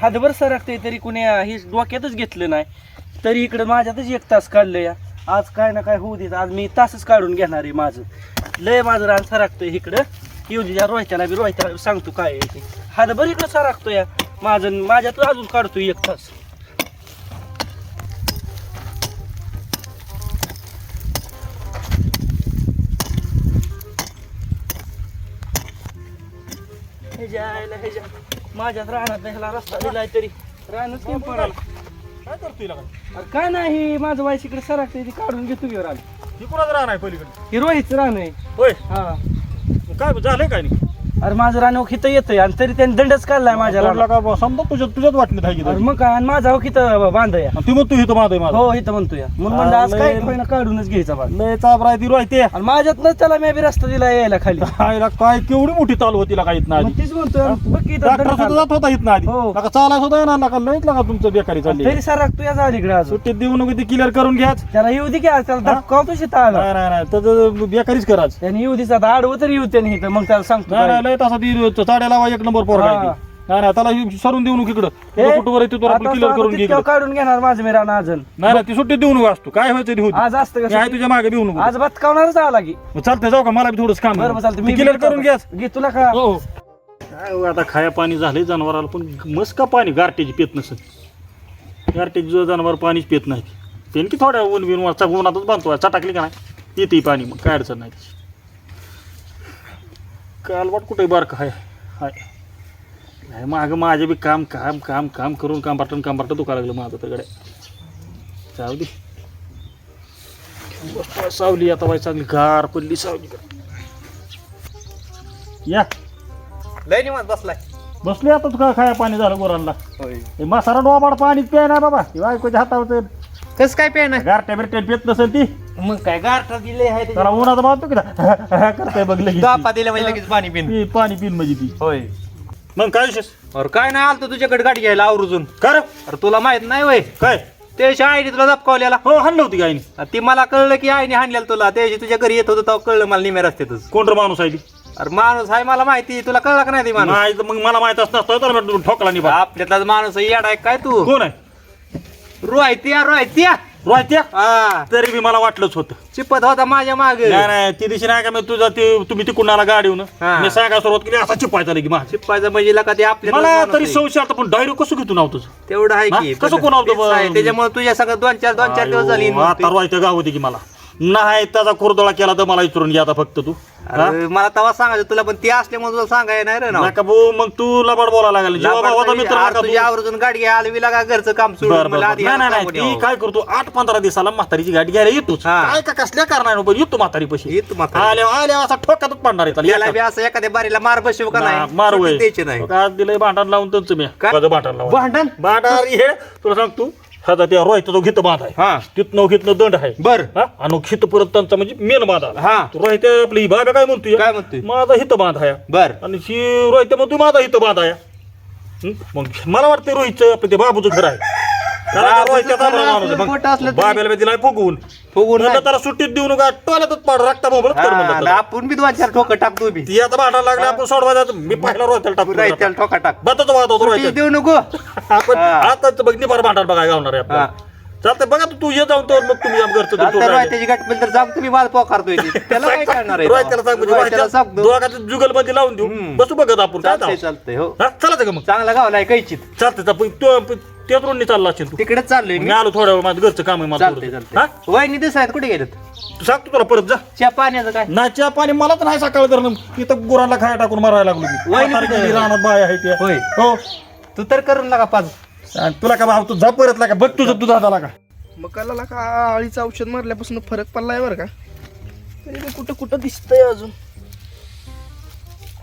हातभर सरकते तरी कुणी हे डोक्यातच घेतलं नाही. तरी इकडं माझ्यातच एक तास काढलं या आज काय ना काय होऊ देत आज मी तासच काढून घेणार आहे माझं. लय माझं रान सरकतंय इकडं. येऊ दे रोहित्याला बी रोहित्याला सांगतो काय आहे ते. हातभर इकडं सरकतो या माझं माझ्यात अजून काढतो एक तास. हे जायला हे जा माझ्यात राहणार ह्याला रस्ता दिलाय तरी. राहणच नाही पडायला. काय करतोय लागा अरे काय नाही माझं वायस इकडे सरकते ते काढून घेतो घेऊन रान ही कुणाचं राहणार आहे पलीकडे? हे रोहितचं रान आहे. होय. हा. काय झालंय काय नाही? अरे माझं रान इथं येतंय आणि तरी त्याने दंडच काढलाय माझ्या. का समजा तुझ्यात तुझ्याच वाटणीत आहे की अरे तरी. मग काय? आणि माझा हो इथं बांध या आणि ती मग तू इथं माझं माझं. हो इथं म्हणतो या म्हणून म्हणलं आज काय होईना काढूनच घ्यायचा बांध लय चाबराय ती राहते आणि माझ्यातनंच त्याला मी बी रस्ता दिला यायला खाली. आईला काय केवढी मोठी चालू होती लागा इथं मग आधी? तीच म्हणतो बघ की इथं डॉक्टर दंड सुद्धा काढला. जात होता इथं आधी. हो. लागा चालाय सुद्धा येणार लागा लयच लागा तुमचं बेकारी चालली. तरी सरकतो या अलीकडे अजून. सुट्टीत देऊ नको ती क्लिअर करून घ्याच. त्याला येऊ दे की आज त्याला? धक्कावतो शेता आला नाही नाही नाही. त्याचं बेकारीच कराच त्याने येऊ दिसत आडवं तरी येऊ त्याने इथं. मग त्याला सांगतो नाही काय. नाही लय तसा ती चाड्या लावा एक नंबर पोर हा. नाही नाही त्याला ही सरून देऊ नको इकडं. हे, तुझं कुठं वर येतो आपलं क्लिअर करून घे इकडं. काढून घेणार माझं मी राहणार अजून. नाही नाही ती सुट्टीत देऊ नको असतो. काय व्हायचं ते आज असतं मी आहे का तुझ्या मागे देऊ नको आज बतकावणारच आला की मग चालतंय जाऊ का? मला बी थोडंच काम चालतं मी क्लिअर करून घ्या घे तुला का? हो काय हो, आता खाया पाणी झालंय जनावराला पण मस्त का पाणी? गारट्याची पेत नसत गारट्याची जो जनावर पाणीच पेत नाही. पेन की थोड्या ऊन बिन वाजता उन्हातच बांधतो. चटाकली का नाही? येते पाणी मग काय अडचण नाही त्याची. कालवाट कुठे बारक हाय. हाय. नाही मागं माझे बी काम काम काम काम करून काम पाटण काम पाटण दुखा लागलं माझं तर गड्या. जाऊ दे. बसतो सावली आता बाई चांगली गार पडली सावली या. लय निवांत बसलाय. बसले आता तुका खाया पाणी झालं गोरांना? हे मसाला डोबाड पाणीच प्याय ना बाबा बायकोच्या हातावर कस काय पेन? गारट्या बिरट्या पेत नसेल ती. मग काय गारठा दिले आहे. त्याला उन्हाचं बांधतो की करताय बघ लगेच दापा दिल्या म्हणजे लगेच पाणी पिन. ती पाणी पिन म्हणजे ती. होय. मग काय विशेष? अरे काय नाही आलतो तुझ्याकडे गाडी घ्यायला आवरुजून. कर अरे तुला माहीत नाही वय. काय? त्याच्या आईने तुला दपकावलेला हो हाणलं होती गायनी अरे ती मला कळलं की आईने हाणलेलं तुला. त्याची तुझ्या घरी येत होतं तेव्हा कळलं मला निम्या रस्त्यातच. कोण रे माणूस आहे ती? अरे माणूस आहे मला माहिती. तुला कळलं का नाही ती माणूस? नाही तर मग मला माहीत असतं तर मी ठोकला नाही बा आपल्यातलाच माणूस आहे, येडा आहे काय तू? कोण आहे? रोहित्या रोहित्या रोहित्या हा. तरी बी मला वाटलंच होतं. चिपत होता माझ्या माग. नाही नाही ती दिवशी नाही का मी तुझा ते तुम्ही तिकडून आला गाडीहून हा. मी सांगा सुरुवात केली असा चिपायचा लगी माझ्या चिप्पायचा म्हणजे का ते मला तरी संशय आता पण डायरेक्ट कसं घेतो नाव तुझं? तेवढं आहे हा? की कसं पण कोणाला तेच ब- आहे, त्याच्यामुळे तुझ्या सगळं दोन चार दोन चार दिवस झाली आता रोहित्या गाव होती की मला. नाही त्याचा खुरदोळा केला तर मला विचारून घ्या आता फक्त तू? अरे मला तेव्हा सांगायचं तुला पण ते असल्यामुळे तुला सांगाय नाही रे ना. नका भाऊ मग तू लबाड बोलायला लागला. जेव्हा भावाचा मित्र नका आवर्जून गाडी घ्या आलवी लागा घरचं काम सोडून बरं, मला बरं. आधी नाही नाही नाही सांगून ती यावं. काय करतो? आठ पंधरा दिवसाला म्हातारीची गाडी घ्यायला येतोच. हा. काय का कसल्या कारणाने पण येतो म्हातारी पशी येतो म्हातारी. आल्या आल्या असा ठोक्यातच पडणार आहे त्याला. त्याला बी असं एखाद्या बारीला मार बसव का नाही? मार सुट्टी द्यायची नाही. दिलंय भांडण लावून त्यांचं मी. काय? भांडण? भांडण हे तुला सांगतो सदा त्या रोहित तो घेत बांध आहे. हा. तिथनं घेतनं दंड आहे. बर. हा? आणि हित परत त्यांचा म्हणजे मेन बांध आला हा. रोहित आपली बाबा काय म्हणतोय? काय म्हणतोय? माझा हित बांध आहे. बर. आणि ही रोहित म्हणतोय माझा हित बांध आहे. हं? मग मला वाटतं रोहितचं आपलं ते बाबूचं घर आहे. असलं, आहे. तरी- दिलाय फुगून म्हणलं नाही. त्याला सुट्टीत देऊ नका. टोल्यातच पाड रक्ता मोबळत कर म्हणलं हा, त्याला. आपण बी दोन चार ठोकं टाकतो बी. ती आता भांडण लागला आपण सोडवायचं मी पहिला रोहित्याला टाकून त्याला ठोका टाक. बताच वाद होतो सुट्टी रोहित्यात देऊ नको. आपण हा. आता बघ निभार भांडण बघायला गावणार आहे. आपल्याला. चालतंय बघा तू- तू ये जाऊन तर मग तुम्ही आम घरचं ते आता त्याची गाठ पडली तर जाऊन तुम्ही मला पोकारतोय ते. त्याला काय करणार आहे? रोहित्याला सांग म्हणजे रोहित्याला सांगतो. जुगलमध्ये लावून देऊ. हम्म. बसू बघत आपण काय चालतंय हो. हा चला का मग. चांगला गावलाय कैचित. चालतंय तू त्याच रोडनी चालला असेल तू. तिकडेच चाललोय मी. मी आलो थोड्या वेळ माझं घरचं काम आहे मला चालतंय थोडंसं. हा? चालतंय वहिनी दिसायत कुठे गेलेत? तू सांगतो तुला परत जा. च्या पाण्याचं काय? नाही चहा पाणी मला तर नाही सकाळ करणं इथं गुराला खाया टाकून मारायला लागलो मी. वहिनी म्हातारी कुठे? गेली, रानात बाय आहे त्या होय. हो. तू तर करून लागा पाच. आणि तुला का भाव तू जा परत लागा. बघ तुझं तुझा झाला का मग कलाला का आळीचं औषध मारल्यापासून फरक पडलाय बरं का? तरी बी कुठं कुठं दिसतंय अजून?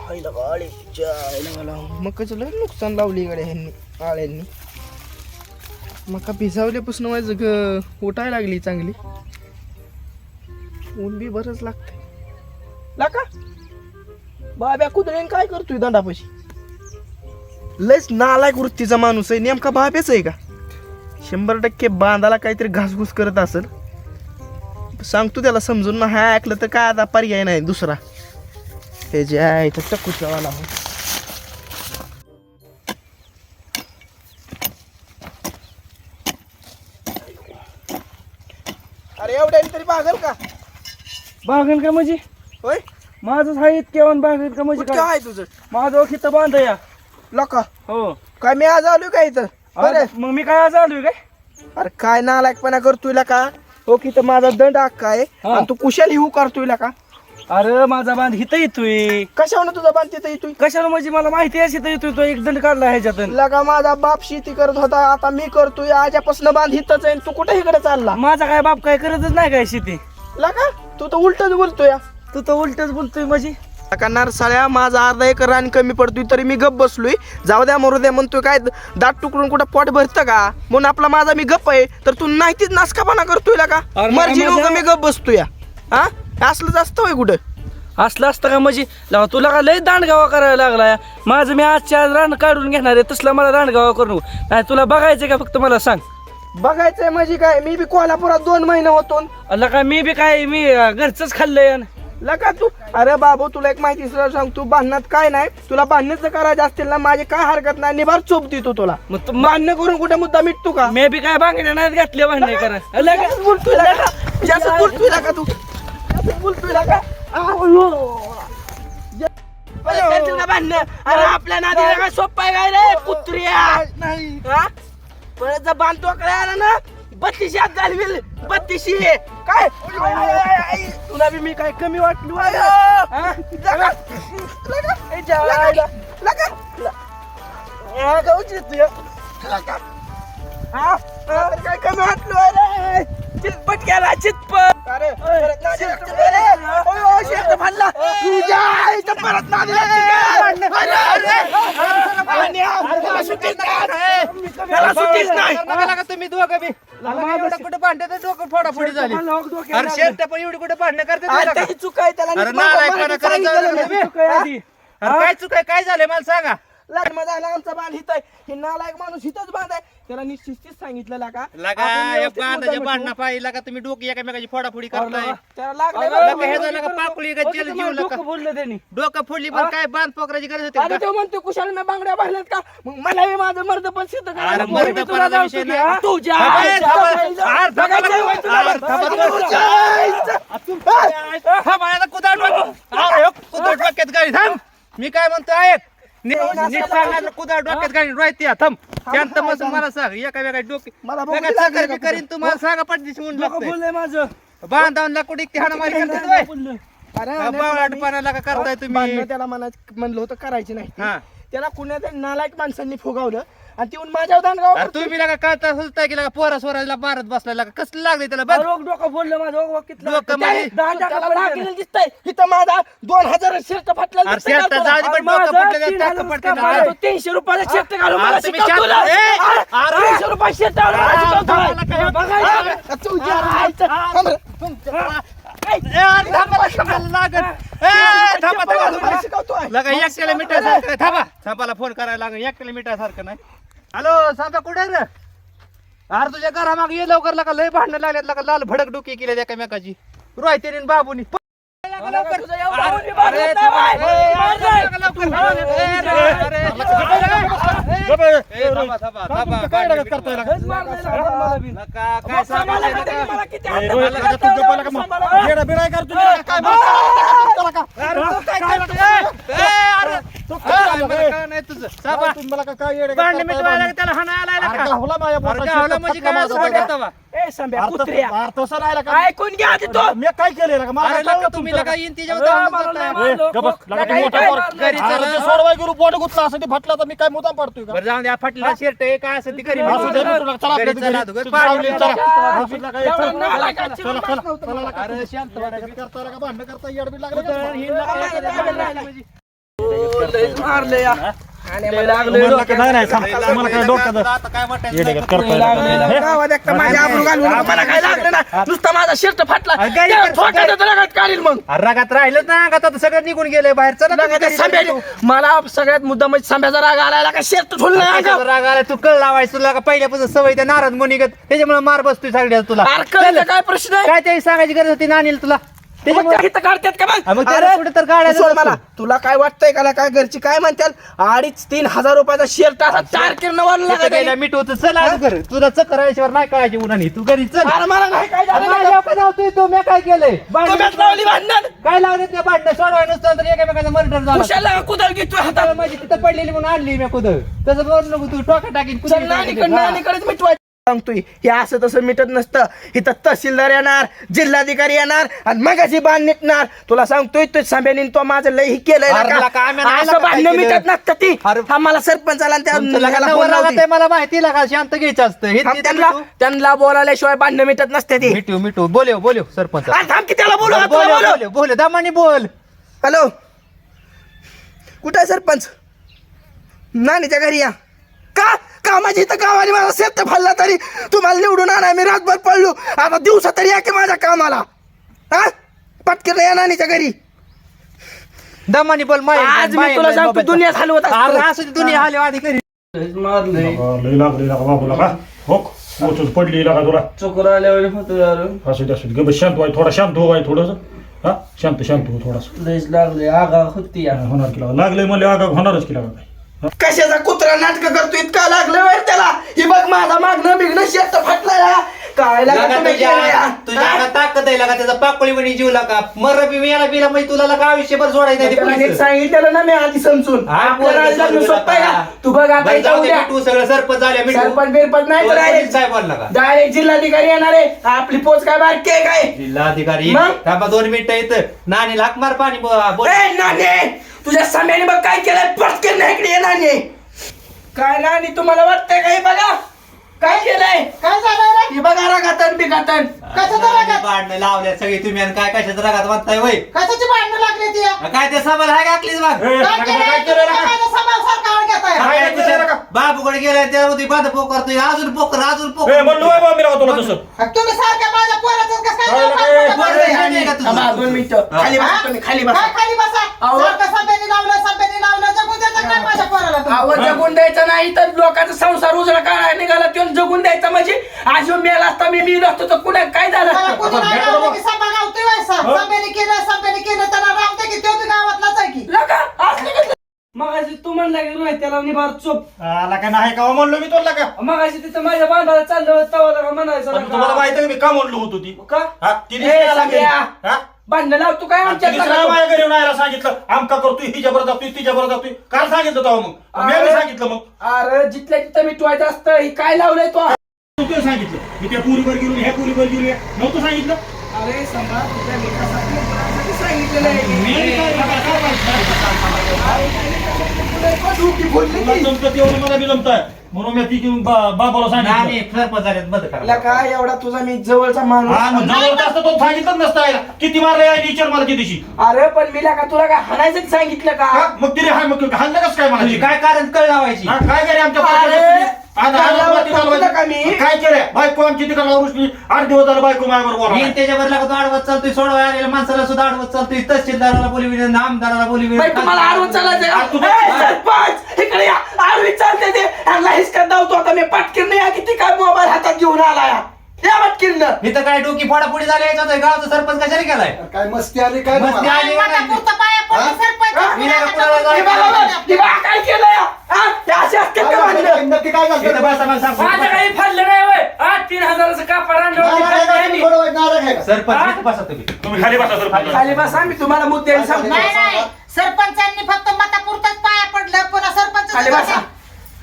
आईला का आळीच्या मला. मकाचं लय नुकसान लावली गाड्या ह्यांनी आळ्यांनी. मका भिजावल्यापासून माझं ग उठायला लागली चांगली. ऊन बी बरंच लागतंय. लाका. बाब्या कुदळीन काय करतोय दंडापाशी? लयच नालायक वृत्तीचा माणूस आहे. नेमका बाब्याच आहे का? शंभर टक्के बांधाला काहीतरी घासघूस करत असेल. सांगतो त्याला समजून. ना हा ऐकलं तर काय आता पर्याय नाही दुसरा. हे जे आहे तर चक्कूचा वाला हो अरे एवढ्याने तरी भागल का? बागन का म्हणजे? होय? माझंच आहे इतक्यावन बागन का म्हणजे काय? आहे तुझं. माझं ओळखीचं बांध या. लका. हो. काय मी आज आलो काय इथं? आज- मग मी काय आज आलोय काय? अरे काय नालायकपणा करतोय का हो की तर माझा दंड अक्का आहे. हा. आणि तू कुशाल हिऊ करतोय का अरे माझा बांध हिथं येतोय. कशावर तुझा बांध तिथं येतोय? कशाला म्हणजे मला माहिती आहे तिथं येतोय तो एक दंड काढला ह्याच्यातून. लगा माझा बाप शेती करत होता आता मी करतोय आजपासून बांध हिथंच आहे तू कुठे इकडे चालला? माझा काय बाप काय करतच नाही काय शेती? लगा तू तर उलटच बोलतोय. तू तर उलटच बोलतोय म्हणजे का नारसाळ्या माझा अर्धा एकर रान कमी पडतोय तरी मी गप बसलोय. जाऊ द्या मरू द्या म्हणतोय काय दाट तुकडून कुठं पोट भरतं का? म्हणून आपला माझा मी गप्प आहे तर तू नाहीतीच नासकापणा करतोय का अरे मर्जी लोक मी गप बसतोय. हा? असलंच असतं होय कुठं? असलं असतं का म्हणजे? लावा तुला का लय दांडगावा करायला लागलाय? माझं मी आजच्या आज रान काढून घेणार आहे तसला मला दांडगावा करू नाही तुला बघायचं का फक्त मला सांग? बघायचंय म्हणजे काय? मी बी कोल्हापुरात दोन महिने होतो. अला का मी बी काय मी अं, घरचंच खाल्लंय लका तू अरे बाबू तुला एक माहिती सरळ सांग तू बांधण्यात काय नाही तुला बांधण्याचं करायचं असतील ना माझी काय हरकत नाही. निभार चोप देतो तुला. मग तू करून कुठे मुद्दा मिटतो का? मी बी काय बांगड्या नाहीत घातल्या भांडणे करा अला का? जास्त बोलतोय बोलतोय तू. ना का भांडणं? अरे आपल्या नादीला काय सोप्पा आहे काय रे कुत्र्या हा? परत जर बांधतो कडे आला ना बत्तीशी हात घालवील बत्तीशी काय आय, आय, आय, आय. तुला बी मी काय कमी वाटलो आहे? हा? लगा. लगा. ए, जायला. लगा. हा, गावची तू या. लगा. हा? हा, तर काय कमी वाटलो आहे रे? चितपट केला चितपट अरे फाडला. तुझ्या आईचं परत हा, नाही. तुम्ही दोघं बी कुठं भांडत डोकं फोडाफोडी झाली अरे शर्ट पण एवढी कुठे भांडणं करते अरे, तुला का? त्याची चूक आहे त्याला काय चुक आहे काय झालंय मला सांगा लग्न आमचा बाल हित हे नालायक माणूस हितच बांध आहे त्याला निश्चित सांगितलं लगा या बांधाच्या. पाहिजे तुम्ही डोकी एकामेकाची फोडाफोडी करताय त्याला. लगा हे झालं का पाकुळी का हो, जेल जीव मला लका डोकं बोललं त्यांनी डोकं फोडली पण काय बांध पोकराची गरज होती का? तो म्हणतो कुशाल मी बांगड्या बांधल्यात का मग मला बी माझं मर्द पण सिद्ध. अरे मर्द पणाचा विषय नाही. तुझ्या- थांबा, थांबा. अरे, थांबा. अरे, थांबा, थांबा. हा, डोक्यात- अरे, हो, कुदाड डोक्यात गाडी थांब मी काय म्हणतो ऐक डोक्यात गाडी राहते थांब. शांत बसून मला सांग एका वेगळ्या डोके मला बघू नका दे चाकर लागलं मी का करीन तुम्हाला सांगा पडदिशी म्हणून डोकं लागतंय बोललंय माझं. बांधावून लाकुडी ती हाणामारी करतात होय. बोललं. अरे, हा, बावळटपणाला का करताय तुम्ही? बांधणं त्याला म्हणलं होतं करायची नाही. हा. त्याला कुण्या नालायक माणसांनी फुगावलं. आणि ती माझ्या दानगाव तुम्ही लागा कळता सुचताय की लागा पोरा सोराला मारत बसलाय लागा कसलं लागले त्याला बघ. डोकं बोललं माझं कितलं डोकं म्हणजे- दिसतंय. इथं माझा दोन हजार शर्ट अरे, पण डोकं फुटलं टाकं पडते ना. तीनशे रुपयाला शर्ट घालून मला अरे, तुम्ही शिकवतो चार- ना. ए, अरे, अरे. तीनशे रुपये शर्ट घालून मला अरे, शिकवतो. थांबा, काय- बघायचं. अरे, तुझ्या आईचं. थांब रे. ए, अरे, थांबा, थांबा, लागत. ए, थांबा, थांबा. लगा एक किलोमीटर सारखं थांबा. थांबाला फोन करायला लागेल. एक किलोमीटर सारखं नाही. हॅलो सांगा कुठे रे अरे तुझ्या घरामागे ये लवकर लगा लय भांडणं लागल्यात लगा लाल भडक डोकी केल्या एकामेकाची रोहितीने आणि बाबूनी लवकर. अरे, थांबा. अरे, अरे, रोहित? अरे, अरे, काय तुझं. काय. तुम्ही काय. ऐकून घ्या आधी तो. मी केलेलं का? मला तुम्ही सोडवाय गेलो बोट गुतला असं ते फाटला तर मी काय मुद्दाम पडतोय का बरं जाऊन द्या फाटलेला शर्ट आहे काय असेल ती घरी असू दे, मी तुला- चला घरी आपल्या चला, घरी. दोघं तुझं पाणी आवडली, प्यायला. चला. असू दे, काय- एवढं चला, नालायकाची चला, बात चला, नव्हतं चला, मला. चला. अरे शांत वाटा. करताय का भांडण करता येडबीड लागले कुठं का? हिंडला काय नाही, करायचं? नाही, नाही, थांब. तुम्हाला काय डोक्यात आता काय वाटायचं येडे नाही. का करताय का? हे? गावात एकटा माझ्या आबरू घालून मला काय लागलं ना नुसता माझा शर्ट फाटला अरे, काढील मग अरे रगात राहिलंच ना आता तर सगळं निघून गेलंय बाहेर चला घरी. मला सगळ्यात मुद्दा म्हणजे सांब्याचा राग आला का शर्ट ठोल नाही कशाचा अंगावर. राग आला तू कळ लावायचं तुला का पहिल्यापासून सवय त्या नाराज मुनिगत त्याच्यामुळे मार बसतोय सगळ्या तुला अरे कळलं काय प्रश्न आहे काय तरी सांगायची गरज होती नानील तुला त्याच्यामुळे- मग त्या इथं काढतात का हा, मग मग त्याला अरे, कुठं तर सोड. मला. तुला काय वाटतंय का काय घरची काय म्हणतात अडीच तीन हजार रुपयाचा शर्ट असा चार किरण तिथं गेल्या चल आज तुला चक्कर आल्याशिवाय नाही कळायची उन्हाने. तू घरी चल. अरे मला नाही काय झालं अरे नाही माझ्या का धावतोय तू मी काय केलंय? लावली भांडण? काय लावले त्या भांडणं सोडवाय नसतं तर एकामेकाचा मर्डर झाला. कुशाला कुदळ घेतोय हातात. आता माझी तिथं पडलेली म्हणून आणली मी कुदळ. तसं बोल नको तू. टोका टाकीन कुदळ चल नानीकडं नानीकडेच मिटवायचं. सांगतोय. हे असं तसं मिटत नसतं. इथं तहसीलदार येणार जिल्हाधिकारी येणार आणि मगाशी बांध निघणार. तुला सांगतोय तो सांब्याने तो माझं लय ही केलंय ना अरे का? लका, आम्ही नाही असं लका काय भांडणं केलं. मिटत नसतं ती. अरे. हा मला सरपंचाला आणि त्या ह्याला फोन लावती. मला माहिती लागा शांत घ्यायचं असतं. हे थांब, त्यांना. त्यांना बोलायल्याशिवाय भांडणं मिटत नसते ती. मिठू मिठू बोलव बोलव सरपंच. अरे थांब की त्याला बोलू दमानी बोल. हॅलो. कुठं आहे सरपंच? नानीच्या घरी या. का? का माझी इथं गावाने माझा शेत फाडला तरी तुम्हाला निवडून आणा मी रातभर पडलो. आता दिवसा तरी या की माझ्या कामाला. हा? पटकन या नानीच्या घरी. दमानी बोल माय आज मी तुला सांगतो दुनियात हलवत असतो. दुनिया आली आधी घरी लागली पडली लागा तुला चोकर आल्यावर असू दे असू दे शांत व्हाय थोडा शांत हो? थोडस हा शांत शांत हो थोडासा लागले आगा होती होणार की लागा लागलंय मला आगा होणारच की लागा कशाचा कुत्रा नाटक करतो? इतका लागलं वेळ त्याला. ही बघ माझा मागणं बिगणं शेत फाटला काय लगा तुझ्या? तुझ्या ताकद आहे लगा त्याचा पाकोळी बनी जीव लागा. मर बी मेला बिला म्हणजे तुला लगा आयुष्यभर सोडायचं ते. सांगितलं ना मी आधी समजून? तू बघ आता मिठू सगळं सरपंच झाले मिठू. सरपंच बिरपंच नाही तर तो direct- साहेब बोलला का? डायरेक्ट जिल्हाधिकारी येणार आहे. आपली पोच काय बारकी आहे? काय जिल्हाधिकारी दोन मिनिटं येतं नाणी लाख मार पाणी नाने! तुझ्या साम्याने बघ काय केलंय? पटकन नाही इकडे ये नाने. काय नानी तुम्हाला वाटतंय काही बघा? काय केलंय काय झालं रे हे बघा रागातन बिगातन कशाचं रागात भांडणं लावल्या सगळी तुम्ही आणि काय कशाचं रागात म्हणताय वय कशाची भांडणं लागली ती काय ते सामान आहे का आपलीच बाग ए, काय केलंय? काय केलं लागा? माझ्या समाजावर कावड घेताय. काय नाही? बाबूकडे गेलाय त्यामध्ये बांध पोकरतोय अजून पोकर अजून ए पोकर म्हणलो आहे बा मी तुला तसं तुम्ही सारख्या माझ्या पोराचं कसं काय काय नाव रे? काढता पोरं बरं? शाणी आहे का तुझं? थांबा, दोन मिनिटं खाली बसा हा? तुम्ही खाली काय बसा खाली बसा अहो. सारखं सभ्याने लावलं सभ्याने लावलं माझ्या पोराला तुम्ही? आवाज जगून द्यायचा नाही तर लोकांचा संसार उजळा काढायला निघाला तो जगून द्यायचा म्हणजे आज ह्यो मेला असता मी मी नसतो तर कुणा काय मला झालं कोणी नाही लावलं की सभा गावतोय व्हायचा सभ्याने केलं सभ्याने केलं त्याला दे की तो बी गावातलाच आहे की लका असलं कसलं? मगाशी तू म्हणला की रोहित त्याला निभार चोप आला का नाही का म्हणलो मी तुला का मगाशी तिथं माझ्या बांधाला चाललं लका म्हणायचं पण तुम्हाला लका. माहिती आहे का मी का म्हणलो होतो ती का हा, ती ए, दिसली आला. हा? भांडण लावतो काय आमच्या ती माझ्या घरी सांगितलं आमका करतोय हिच्यावर जातोय तिच्यावर जातोय काल सांगितलं तेव्हा मग. मी. सांगितलं मग. अरे जिथल्या तिथं मिटवायचं असतं ही काय लावलंय तो? तू ते सांगितलं. मी त्या पुरीवर गेलो ह्या पुरीवर गेलो. नव्हतं सांगितलं. अरे सम्राट तुझ्या मुलांसाठी सांगितलेलं आहे. मी काय- काय- काय- तुला? जमतं तेवढं मला बी जमतंय म्हणून मी ती घेऊन बा- बाबाला सांगितलं. बंद करा काय एवढा तुझा मी जवळचा माणूस? हा मग जवळ असतं तो सांगितलं नसतं. किती मारलं या विचार मला त्या दिवशी. अरे पण मी का तुला काय हाणायचं सांगितलं का? का? मग तिने हाय मग हल्लं कसं काय तुझी मला काय कारण कळ लावायची हा, काय करे आमच्या अरे, आता त्याला आज माती वाटतं घालवायची. का मी? काय केलंय. बायको आमची तिकडला रुसली आठ दिवस झालं बायको माझ्यावर मी बोला त्याच्यावर लागतो आडवत चालतोय सोडवाय आलेल्या माणसाला सुद्धा आडवत चालतोय तहसीलदाराला बोलवी आमदाराला बोलवी बाई, तुम्हाला आडवं चालायचं आ, तू- का? ए, सरपंच इकडे या. आडवी चालते ते. ह्यांना हिसकत धावतो आता. मी पटकीन नाही किती काय मोबाईल हातात घेऊन आला या या पटकीन इथं काय डोकी फोडाफोडी झाली याच्यात गावचा सरपंच कशाने केलाय काय मस्ती आली काय मस्ती तुम्हाला? आली. हा? हे? बघा बघ, हे बघा काय केलं या हा? हे असे असतात काय का झालं? भांडणं? नक्की काय इथं झालं बसा मला सांग. माझं काही फाडलं नाही वय आज तीन हजाराचं कापड आणलं होतं, नाराज आहे फाडलं का? आहे मी. थोडं वाईट नाराज आहे का? सरपंच इथं बसा तुम्ही तुम्ही खाली बसा सर खाली बसा मी तुम्हाला मुद्द्याने सांगतो नाही नाही सरपंचांनी फक्त मतापुरतच पाया पडलं पुन्हा सरपंच खाली बसा. सरपंच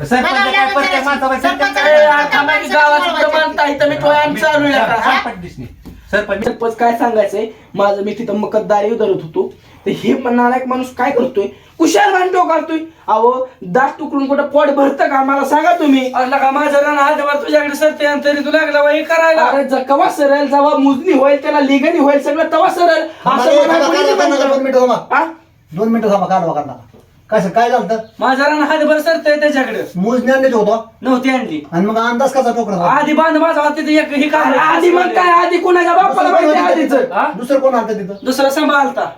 काय माणसाला सरपंच- ए, आ, थांबा की गावात इथं बांधता इथं मी चालू आहे का? हा? सरपंच दिसली सरपंच सरपंच काय सांगायचंय? माझं मी तिथं मकतदारी धरत होतो. तर हे म्हणाला एक माणूस काय करतोय? कुशाल भांडो करतोय अहो दात तुकडून कुठं पोट भरतं का? मला सांगा तुम्ही. असला का माझा रान तुझ्याकडे सरते आणि तरी तू लागला करायला. अरे ज- कवा सरळ जेव्हा मुजनी होईल त्याला लिगणी होईल सगळं तवा सरळ. मला असं म्हणायला कोणी नाही दोन मिनिटं थांबा. हा? दोन मिनिटं थांबा काढवा काढ नका काय काय झालं माझा रान हातभर सरते त्याच्याकडे. मोजणी आणली होतो? नव्हती आणली. आणि मग अंदाज कसा टोकरा आधी बांध माझा हात तिथे एक हे काय आधी मग काय आधी कुणाच्या बापाला माहिती आधीच? दुसरं कोण आणतं तिथं? दुसरा सांभाळता.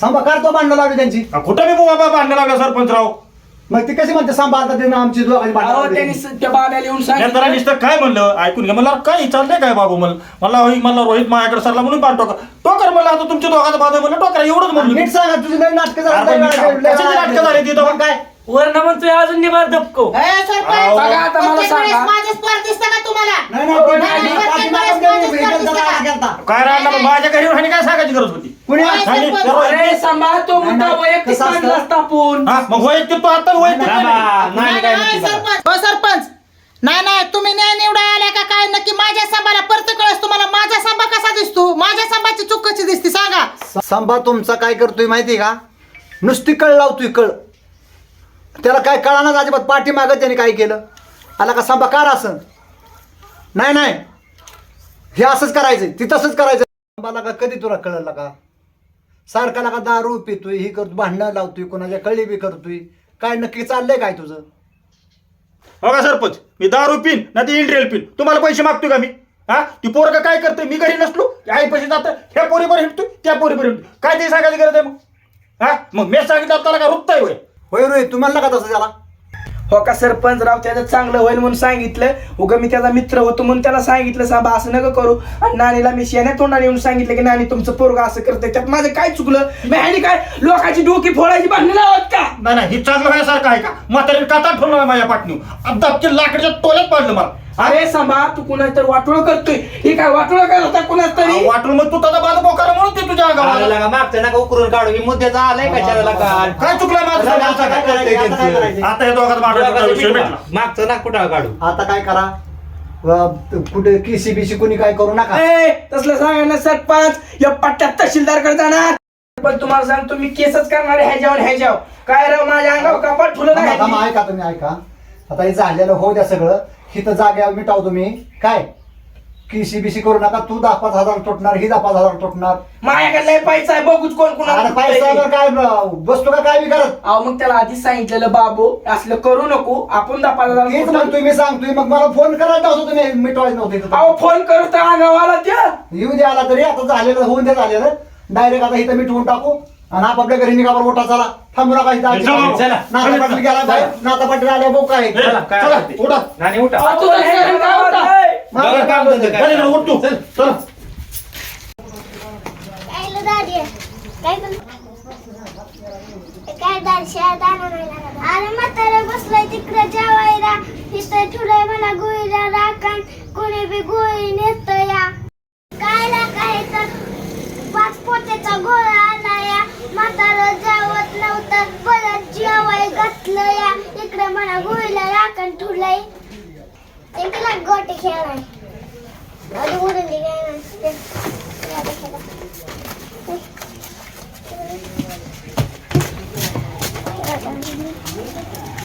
सांबा काढतो भांडणं लागली त्यांची. कुठं मी बाबा भांडण लागला सरपंच राव मग ती कशी म्हणते सांभाळता ते आमची दोघांची अहो भांडणं त्यांनी होती. स- त्या बाब्याला येऊन नंतर सांगितलं नुसतं काय म्हणलं ऐकून घ्या मला काय चाललंय काय बाबू मला मला होई मला रोहित माझ्याकडे सरला म्हणून पाठ टोकर टोकर म्हणलं आता तुमच्या दोघांचा बाजू म्हणलं टोकर एवढंच म्हणलं नीट सांगा तुझी लई नाटकं झाली नाटकं झाली तिथं? मग काय वर्ण म्हणतोय अजून निभार दपको ए, सरपंच, अहो. बघा आता मला प्रत्येक वेळेस सांगा. माझंच पार दिसतं का तुम्हाला नाही नाही पण नाही, नाही, काय राहिलं मग माझ्या घरी आणि काय सांगायची गरज होती? कुणी अरे सांभाळ तो नाही, मुद्दा. वैयक्तिक कसं असतं? हा मग वैयक्तिक तो आता वैयक्तिक थांबा, नाही. नाही काय नाही, म्हणते बघा. सरपंच. हो सरपंच. नाही नाही तुम्ही न्याय निवडा आल्या का काय? नक्की माझ्या सांबाला प्रत्येक वेळेस तुम्हाला. माझा सांबा कसा दिसतो? माझ्या सांबाची चूक कशी दिसते सांगा. संभा तुमचा काय करतोय माहिती का? नुसती कळ लावतोय कळ. त्याला काय कळानाच अजिबात पाठी मागत त्याने काय केलं? आला का संभा? कार असं. नाही नाही. हे असंच करायचं ती तसंच करायचं संभाला का कधी तुला कळलं का सारखा का दारू पितोय ही करतो भांडणं लावतोय कोणाच्या कळी बी करतोय. काय नक्की चाललंय काय तुझं? हो का सरपंच? मी दारू पिन ना ते इंड्रियल पिन. तुम्हाला पैसे मागतोय का मी? हा? ती पोरग काय करते मी घरी नसलो आई पैसे जात ह्या पोरीवर हिंडतोय त्या पोरीवर हिंडतोय. काय ते सांगायची गरज आहे मग? हा? मग मी सांगितलं त्याला का रुपताय होय? होय रोहित तुम्हाला का तसं त्याला. हो का सरपंच? राव त्याचं चांगलं होईल म्हणून सांगितलं. उगं मी त्याचा मित्र होतो म्हणून त्याला सांगितलं सांबा असं नका करू. आणि नानीला मी शेण्या तोंडाने येऊन सांगितलं की नानी तुमचं पोरग असं करतंय त्यात माझं काय चुकलं? मी ह्यानी काय? लोकांची डोकी फोडायची भांडणं लावत का? नाही नाही ही चांगलं होण्यासारखं आहे का? म्हातारी काता ठेवणार माझ्या पाटणी दबके लाकडच्या टोल्यात पाडलं मला. अरे सांबा तू कुणाच तर वाटोळ करतोय. हे काय वाटोळ करत होता कुणाच तरी वाटलं मग तू त्याचा बाजू पोकार म्हणून ते तुझ्या आलं गावाला लागा, मागचं नका उकरून काढू मी मुद्द्याचा आलाय कशाला का काय चुकलं माझं आता काय. करायचं? आता काय करायचं? हे विषय भेटला. मागचं ना कुठं काढू? आता काय करा? कुठे किसी बिसी कुणी काय करू नका. ए, तसलं सांगा ना सरपंच या पट्ट्यात तहसीलदार जाणार. पण तुम्हाला सांगतो मी केसच करणार आहे ह्याच्यावर ह्याच्यावर. काय राव माझ्या अंगावर कपाट ठुलं थांबा, थांबा, नाही ऐका तुम्ही ऐका. आता हे झालेलं होऊ द्या सगळं. हिथं जाग्यावर मिटाव तुम्ही. काय? किसी बिसी करू नका. तू दहा पाच हजार तुटणार ही दहा पाच हजार तुटणार. माझ्याकडे लय पैसा आहे बघूच कोण अरे कुणाला पैसा काय बसतो का काय बी करत अहो मग त्याला आधीच सांगितलेलं बाबू असलं करू नको आपण दहा पाच तेच हजार म्हणतोय मी सांगतोय मग मला फोन करायला नव्हतं तुम्ही मिटवायचं नव्हतं इथं. अहो फोन करू तर आगावाला त्या येऊ द्या आला तरी आता झालेलं होऊन द्या झालेलं. डायरेक्ट आता इथं मिटवून टाकू. आणि आपापल्या घरी निघावर मोठा चला. थांबू नका इथं. आधी. चला, चला. नाता पाटील गेला बाहेर. नाता पाटील आल्या काय ए, चला, काय चला, अडचण नाही. उठा. उठा आहे. बघा काम धंदे काय. चल, उठ तू. चल. काय दादी काय काय दारशा दाना नाही लागत. अरे म्हातारा बसलाय तिकडे जेवायला. इथं ठुलाय मला गोळीला राखण. कोणी बी गोळी नेत या काय ना काय तर पाच पोट्याचा गोळा आला या म्हातारा जेवत नव्हतं परत जेवाय घातलं या इकडे मला गोळीला राखण ठुलाय ते तिला गोटे खेळाय आधी उडून